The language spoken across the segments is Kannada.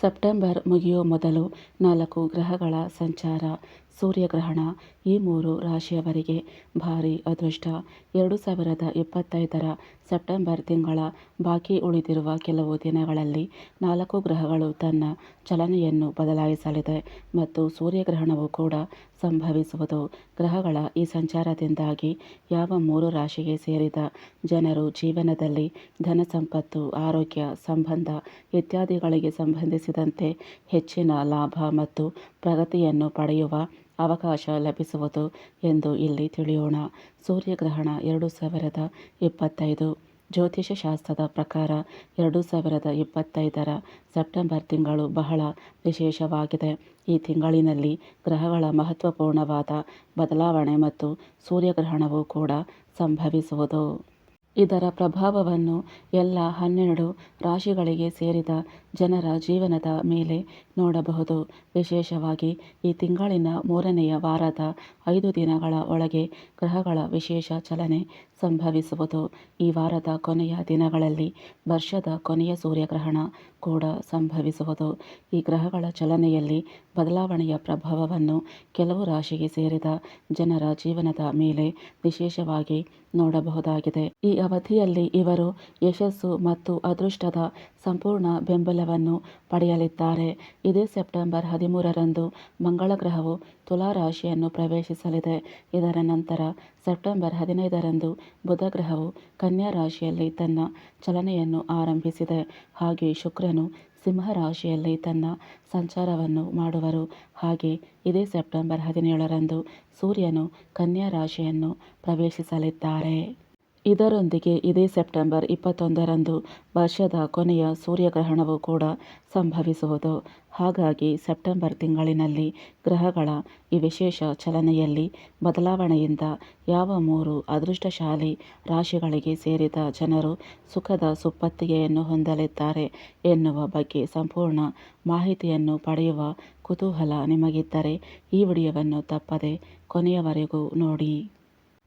ಸೆಪ್ಟೆಂಬರ್ ಮುಗಿಯೋ ಮೊದಲು ನಾಲ್ಕು ಗ್ರಹಗಳ ಸಂಚಾರ. ಸೂರ್ಯಗ್ರಹಣ ಈ ಮೂರು ರಾಶಿಯವರಿಗೆ ಭಾರಿ ಅದೃಷ್ಟ. ಎರಡು ಸಾವಿರದ ಇಪ್ಪತ್ತೈದರ ಸೆಪ್ಟೆಂಬರ್ ತಿಂಗಳ ಬಾಕಿ ಉಳಿದಿರುವ ಕೆಲವು ದಿನಗಳಲ್ಲಿ ನಾಲ್ಕು ಗ್ರಹಗಳು ತನ್ನ ಚಲನೆಯನ್ನು ಬದಲಾಯಿಸಲಿದೆ ಮತ್ತು ಸೂರ್ಯಗ್ರಹಣವು ಕೂಡ ಸಂಭವಿಸುವುದು. ಗ್ರಹಗಳ ಈ ಸಂಚಾರದಿಂದಾಗಿ ಯಾವ ಮೂರು ರಾಶಿಗೆ ಸೇರಿದ ಜನರು ಜೀವನದಲ್ಲಿ ಧನ ಸಂಪತ್ತು, ಆರೋಗ್ಯ ಸಂಬಂಧ ಇತ್ಯಾದಿಗಳಿಗೆ ಸಂಬಂಧಿಸಿದಂತೆ ಹೆಚ್ಚಿನ ಲಾಭ ಮತ್ತು ಪ್ರಗತಿಯನ್ನು ಪಡೆಯುವ ಅವಕಾಶ ಲಭಿಸುವುದು ಎಂದು ಇಲ್ಲಿ ತಿಳಿಯೋಣ. ಸೂರ್ಯಗ್ರಹಣ ಎರಡು ಸಾವಿರದ ಇಪ್ಪತ್ತೈದು. ಜ್ಯೋತಿಷ್ಯ ಶಾಸ್ತ್ರದ ಪ್ರಕಾರ ಎರಡು ಸಾವಿರದ ಇಪ್ಪತ್ತೈದರ ಸೆಪ್ಟೆಂಬರ್ ತಿಂಗಳು ಬಹಳ ವಿಶೇಷವಾಗಿದೆ. ಈ ತಿಂಗಳಿನಲ್ಲಿ ಗ್ರಹಗಳ ಮಹತ್ವಪೂರ್ಣವಾದ ಬದಲಾವಣೆ ಮತ್ತು ಸೂರ್ಯಗ್ರಹಣವು ಕೂಡ ಸಂಭವಿಸುವುದು. ಇದರ ಪ್ರಭಾವವನ್ನು ಎಲ್ಲ ಹನ್ನೆರಡು ರಾಶಿಗಳಿಗೆ ಸೇರಿದ ಜನರ ಜೀವನದ ಮೇಲೆ ನೋಡಬಹುದು. ವಿಶೇಷವಾಗಿ ಈ ತಿಂಗಳಿನ ಮೂರನೆಯ ವಾರದ ಐದು ದಿನಗಳ ಒಳಗೆ ಗ್ರಹಗಳ ವಿಶೇಷ ಚಲನೆ ಸಂಭವಿಸುವುದು. ಈ ವಾರದ ಕೊನೆಯ ದಿನಗಳಲ್ಲಿ ವರ್ಷದ ಕೊನೆಯ ಸೂರ್ಯಗ್ರಹಣ ಕೂಡ ಸಂಭವಿಸುವುದು. ಈ ಗ್ರಹಗಳ ಚಲನೆಯಲ್ಲಿ ಬದಲಾವಣೆಯ ಪ್ರಭಾವವನ್ನು ಕೆಲವು ರಾಶಿಗೆ ಸೇರಿದ ಜನರ ಜೀವನದ ಮೇಲೆ ವಿಶೇಷವಾಗಿ ನೋಡಬಹುದಾಗಿದೆ. ಈ ಅವಧಿಯಲ್ಲಿ ಇವರು ಯಶಸ್ಸು ಮತ್ತು ಅದೃಷ್ಟದ ಸಂಪೂರ್ಣ ಬೆಂಬಲವನ್ನು ಪಡೆಯಲಿದ್ದಾರೆ. ಇದೇ ಸೆಪ್ಟೆಂಬರ್ ಹದಿಮೂರರಂದು ಮಂಗಳ ಗ್ರಹವು ತುಲಾ ರಾಶಿಯನ್ನು ಪ್ರವೇಶಿಸಲಿದೆ. ಇದರ ನಂತರ ಸೆಪ್ಟೆಂಬರ್ ಹದಿನೈದರಂದು ಬುಧ ಗ್ರಹವು ಕನ್ಯಾ ರಾಶಿಯಲ್ಲಿ ತನ್ನ ಚಲನೆಯನ್ನು ಆರಂಭಿಸಿದೆ. ಹಾಗೆ ಶುಕ್ರನು ಸಿಂಹ ರಾಶಿಯಲ್ಲಿ ತನ್ನ ಸಂಚಾರವನ್ನು ಮಾಡುವರು. ಹಾಗೆ ಇದೇ ಸೆಪ್ಟೆಂಬರ್ ಹದಿನೇಳರಂದು ಸೂರ್ಯನು ಕನ್ಯಾ ರಾಶಿಯನ್ನು ಪ್ರವೇಶಿಸಲಿದ್ದಾರೆ. ಇದರೊಂದಿಗೆ ಇದೇ ಸೆಪ್ಟೆಂಬರ್ ಇಪ್ಪತ್ತೊಂದರಂದು ವರ್ಷದ ಕೊನೆಯ ಸೂರ್ಯಗ್ರಹಣವು ಕೂಡ ಸಂಭವಿಸುವುದು. ಹಾಗಾಗಿ ಸೆಪ್ಟೆಂಬರ್ ತಿಂಗಳಿನಲ್ಲಿ ಗ್ರಹಗಳ ಈ ವಿಶೇಷ ಚಲನೆಯಲ್ಲಿ ಬದಲಾವಣೆಯಿಂದ ಯಾವ ಮೂರು ಅದೃಷ್ಟಶಾಲಿ ರಾಶಿಗಳಿಗೆ ಸೇರಿದ ಜನರು ಸುಖದ ಸುಪ್ಪತ್ತಿಗೆಯನ್ನು ಹೊಂದಲಿದ್ದಾರೆ ಎನ್ನುವ ಬಗ್ಗೆ ಸಂಪೂರ್ಣ ಮಾಹಿತಿಯನ್ನು ಪಡೆಯುವ ಕುತೂಹಲ ನಿಮಗಿದ್ದರೆ ಈ ವಿಡಿಯೋವನ್ನು ತಪ್ಪದೆ ಕೊನೆಯವರೆಗೂ ನೋಡಿ.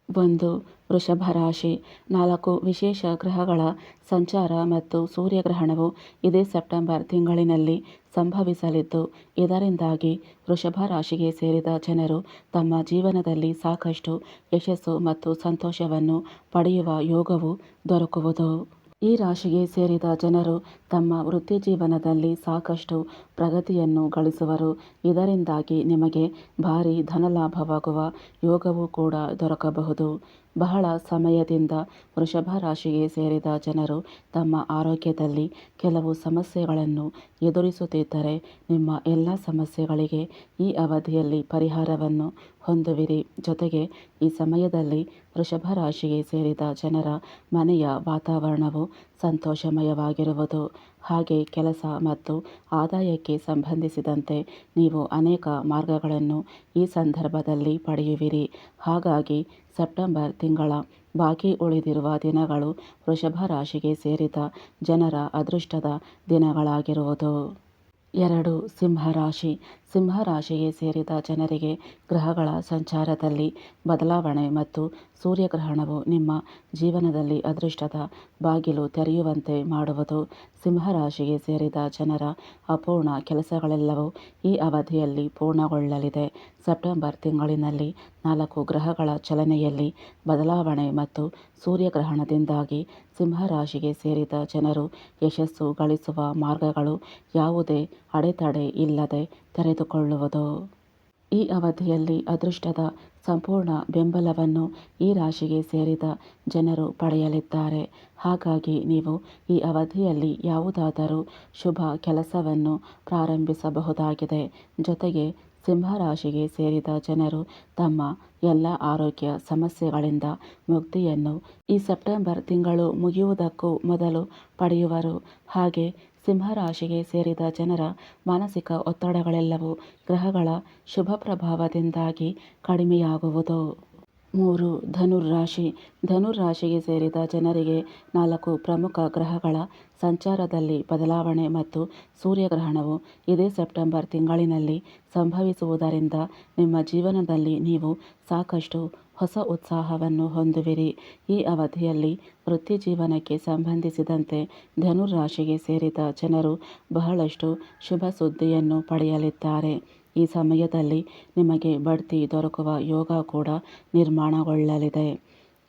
ಒಂದು ವೃಷಭ ರಾಶಿ ನಾಲ್ಕು ವಿಶೇಷ ಗ್ರಹಗಳ ಸಂಚಾರ ಮತ್ತು ಸೂರ್ಯಗ್ರಹಣವು ಇದೇ ಸೆಪ್ಟೆಂಬರ್ ತಿಂಗಳಿನಲ್ಲಿ ಸಂಭವಿಸಲಿದ್ದು, ಇದರಿಂದಾಗಿ ವೃಷಭ ರಾಶಿಗೆ ಸೇರಿದ ಜನರು ತಮ್ಮ ಜೀವನದಲ್ಲಿ ಸಾಕಷ್ಟು ಯಶಸ್ಸು ಮತ್ತು ಸಂತೋಷವನ್ನು ಪಡೆಯುವ ಯೋಗವು ದೊರಕುವುದು. ಈ ರಾಶಿಗೆ ಸೇರಿದ ಜನರು ತಮ್ಮ ವೃತ್ತಿ ಜೀವನದಲ್ಲಿ ಸಾಕಷ್ಟು ಪ್ರಗತಿಯನ್ನು ಗಳಿಸುವರು. ಇದರಿಂದಾಗಿ ನಿಮಗೆ ಭಾರೀ ಧನಲಾಭವಾಗುವ ಯೋಗವೂ ಕೂಡ ದೊರಕಬಹುದು. ಬಹಳ ಸಮಯದಿಂದ ವೃಷಭ ರಾಶಿಗೆ ಸೇರಿದ ಜನರು ತಮ್ಮ ಆರೋಗ್ಯದಲ್ಲಿ ಕೆಲವು ಸಮಸ್ಯೆಗಳನ್ನು ಎದುರಿಸುತ್ತಿದ್ದರೆ ನಿಮ್ಮ ಎಲ್ಲ ಸಮಸ್ಯೆಗಳಿಗೆ ಈ ಅವಧಿಯಲ್ಲಿ ಪರಿಹಾರವನ್ನು ಹೊಂದುವಿರಿ. ಜೊತೆಗೆ ಈ ಸಮಯದಲ್ಲಿ ವೃಷಭ ರಾಶಿಗೆ ಸೇರಿದ ಜನರ ಮನೆಯ ವಾತಾವರಣವು ಸಂತೋಷಮಯವಾಗಿರುವುದು. ಹಾಗೆ ಕೆಲಸ ಮತ್ತು ಆದಾಯಕ್ಕೆ ಸಂಬಂಧಿಸಿದಂತೆ ನೀವು ಅನೇಕ ಮಾರ್ಗಗಳನ್ನು ಈ ಸಂದರ್ಭದಲ್ಲಿ ಪಡೆಯುವಿರಿ. ಹಾಗಾಗಿ ಸೆಪ್ಟೆಂಬರ್ ತಿಂಗಳ ಬಾಕಿ ಉಳಿದಿರುವ ದಿನಗಳು ವೃಷಭ ರಾಶಿಗೆ ಸೇರಿದ ಜನರ ಅದೃಷ್ಟದ ದಿನಗಳಾಗಿರುವುದು. ಎರಡು ಸಿಂಹರಾಶಿ. ಸಿಂಹರಾಶಿಗೆ ಸೇರಿದ ಜನರಿಗೆ ಗ್ರಹಗಳ ಸಂಚಾರದಲ್ಲಿ ಬದಲಾವಣೆ ಮತ್ತು ಸೂರ್ಯಗ್ರಹಣವು ನಿಮ್ಮ ಜೀವನದಲ್ಲಿ ಅದೃಷ್ಟದ ಬಾಗಿಲು ತೆರೆಯುವಂತೆ ಮಾಡುವುದು. ಸಿಂಹರಾಶಿಗೆ ಸೇರಿದ ಜನರ ಅಪೂರ್ಣ ಕೆಲಸಗಳೆಲ್ಲವೂ ಈ ಅವಧಿಯಲ್ಲಿ ಪೂರ್ಣಗೊಳ್ಳಲಿದೆ. ಸೆಪ್ಟೆಂಬರ್ ತಿಂಗಳಿನಲ್ಲಿ ನಾಲ್ಕು ಗ್ರಹಗಳ ಚಲನೆಯಲ್ಲಿ ಬದಲಾವಣೆ ಮತ್ತು ಸೂರ್ಯಗ್ರಹಣದಿಂದಾಗಿ ಸಿಂಹರಾಶಿಗೆ ಸೇರಿದ ಜನರು ಯಶಸ್ಸು ಗಳಿಸುವ ಮಾರ್ಗಗಳು ಯಾವುದೇ ಅಡೆತಡೆ ಇಲ್ಲದೆ ತೆರೆದುಕೊಳ್ಳುವುದು. ಈ ಅವಧಿಯಲ್ಲಿ ಅದೃಷ್ಟದ ಸಂಪೂರ್ಣ ಬೆಂಬಲವನ್ನು ಈ ರಾಶಿಗೆ ಸೇರಿದ ಜನರು ಪಡೆಯಲಿದ್ದಾರೆ. ಹಾಗಾಗಿ ನೀವು ಈ ಅವಧಿಯಲ್ಲಿ ಯಾವುದಾದರೂ ಶುಭ ಕೆಲಸವನ್ನು ಪ್ರಾರಂಭಿಸಬಹುದಾಗಿದೆ. ಜೊತೆಗೆ ಸಿಂಹರಾಶಿಗೆ ಸೇರಿದ ಜನರು ತಮ್ಮ ಎಲ್ಲ ಆರೋಗ್ಯ ಸಮಸ್ಯೆಗಳಿಂದ ಮುಕ್ತಿಯನ್ನು ಈ ಸೆಪ್ಟೆಂಬರ್ ತಿಂಗಳು ಮುಗಿಯುವುದಕ್ಕೂ ಮೊದಲು ಪಡೆಯುವರು. ಹಾಗೆ ಸಿಂಹರಾಶಿಗೆ ಸೇರಿದ ಜನರ ಮಾನಸಿಕ ಒತ್ತಡಗಳೆಲ್ಲವೂ ಗ್ರಹಗಳ ಶುಭ ಪ್ರಭಾವದಿಂದಾಗಿ ಕಡಿಮೆಯಾಗುವುದು. ಮೂರು ಧನುರ್ರಾಶಿ. ಧನುರ್ರಾಶಿಗೆ ಸೇರಿದ ಜನರಿಗೆ ನಾಲ್ಕು ಪ್ರಮುಖ ಗ್ರಹಗಳ ಸಂಚಾರದಲ್ಲಿ ಬದಲಾವಣೆ ಮತ್ತು ಸೂರ್ಯಗ್ರಹಣವು ಇದೇ ಸೆಪ್ಟೆಂಬರ್ ತಿಂಗಳಿನಲ್ಲಿ ಸಂಭವಿಸುವುದರಿಂದ ನಿಮ್ಮ ಜೀವನದಲ್ಲಿ ನೀವು ಸಾಕಷ್ಟು ಹೊಸ ಉತ್ಸಾಹವನ್ನು ಹೊಂದುವಿರಿ. ಈ ಅವಧಿಯಲ್ಲಿ ವೃತ್ತಿ ಜೀವನಕ್ಕೆ ಸಂಬಂಧಿಸಿದಂತೆ ಧನುರಾಶಿಗೆ ಸೇರಿದ ಜನರು ಬಹಳಷ್ಟು ಶುಭ ಸುದ್ದಿಯನ್ನು ಪಡೆಯಲಿದ್ದಾರೆ. ಈ ಸಮಯದಲ್ಲಿ ನಿಮಗೆ ಬಡ್ತಿ ದೊರಕುವ ಯೋಗ ಕೂಡ ನಿರ್ಮಾಣಗೊಳ್ಳಲಿದೆ.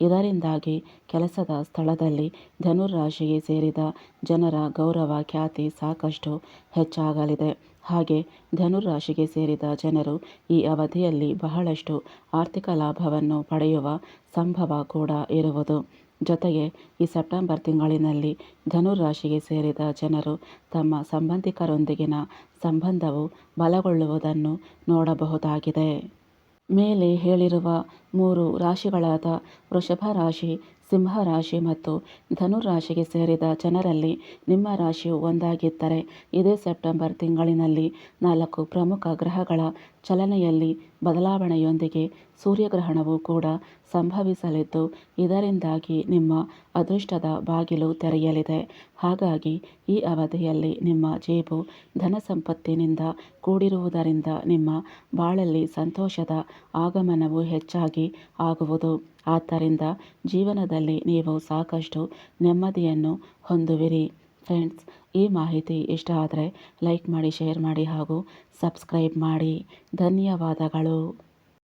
ಇದರಿಂದಾಗಿ ಕೆಲಸದ ಸ್ಥಳದಲ್ಲಿ ಧನುರಾಶಿಗೆ ಸೇರಿದ ಜನರ ಗೌರವ ಖ್ಯಾತಿ ಸಾಕಷ್ಟು ಹೆಚ್ಚಾಗಲಿದೆ. ಹಾಗೆ ಧನುರಾಶಿಗೆ ಸೇರಿದ ಜನರು ಈ ಅವಧಿಯಲ್ಲಿ ಬಹಳಷ್ಟು ಆರ್ಥಿಕ ಲಾಭವನ್ನು ಪಡೆಯುವ ಸಂಭವ ಕೂಡ ಇರುವುದು. ಜೊತೆಗೆ ಈ ಸೆಪ್ಟೆಂಬರ್ ತಿಂಗಳಿನಲ್ಲಿ ಧನುರಾಶಿಗೆ ಸೇರಿದ ಜನರು ತಮ್ಮ ಸಂಬಂಧಿಕರೊಂದಿಗಿನ ಸಂಬಂಧವು ಬಲಗೊಳ್ಳುವುದನ್ನು ನೋಡಬಹುದಾಗಿದೆ. ಮೇಲೆ ಹೇಳಿರುವ ಮೂರು ರಾಶಿಗಳಾದ ವೃಷಭ ರಾಶಿ, ಸಿಂಹ ರಾಶಿ ಮತ್ತು ಧನುರಾಶಿಗೆ ಸೇರಿದ ಜನರಲ್ಲಿ ನಿಮ್ಮ ರಾಶಿಯು ಒಂದಾಗಿದ್ದರೆ ಇದೇ ಸೆಪ್ಟೆಂಬರ್ ತಿಂಗಳಿನಲ್ಲಿ ನಾಲ್ಕು ಪ್ರಮುಖ ಗ್ರಹಗಳ ಚಲನೆಯಲ್ಲಿ ಬದಲಾವಣೆಯೊಂದಿಗೆ ಸೂರ್ಯಗ್ರಹಣವು ಕೂಡ ಸಂಭವಿಸಲಿದ್ದು, ಇದರಿಂದಾಗಿ ನಿಮ್ಮ ಅದೃಷ್ಟದ ಬಾಗಿಲು ತೆರೆಯಲಿದೆ. ಹಾಗಾಗಿ ಈ ಅವಧಿಯಲ್ಲಿ ನಿಮ್ಮ ಜೇಬು ಧನ ಸಂಪತ್ತಿನಿಂದ ಕೂಡಿರುವುದರಿಂದ ನಿಮ್ಮ ಬಾಳಲ್ಲಿ ಸಂತೋಷದ ಆಗಮನವು ಹೆಚ್ಚಾಗಿ ಆಗುವುದು. ಆದ್ದರಿಂದ ಜೀವನದಲ್ಲಿ ನೀವು ಸಾಕಷ್ಟು ನೆಮ್ಮದಿಯನ್ನು ಹೊಂದುವಿರಿ. ಫ್ರೆಂಡ್ಸ್, ಈ ಮಾಹಿತಿ ಇಷ್ಟ ಆದರೆ ಲೈಕ್ ಮಾಡಿ, ಶೇರ್ ಮಾಡಿ ಹಾಗೂ ಸಬ್ಸ್ಕ್ರೈಬ್ ಮಾಡಿ. ಧನ್ಯವಾದಗಳು.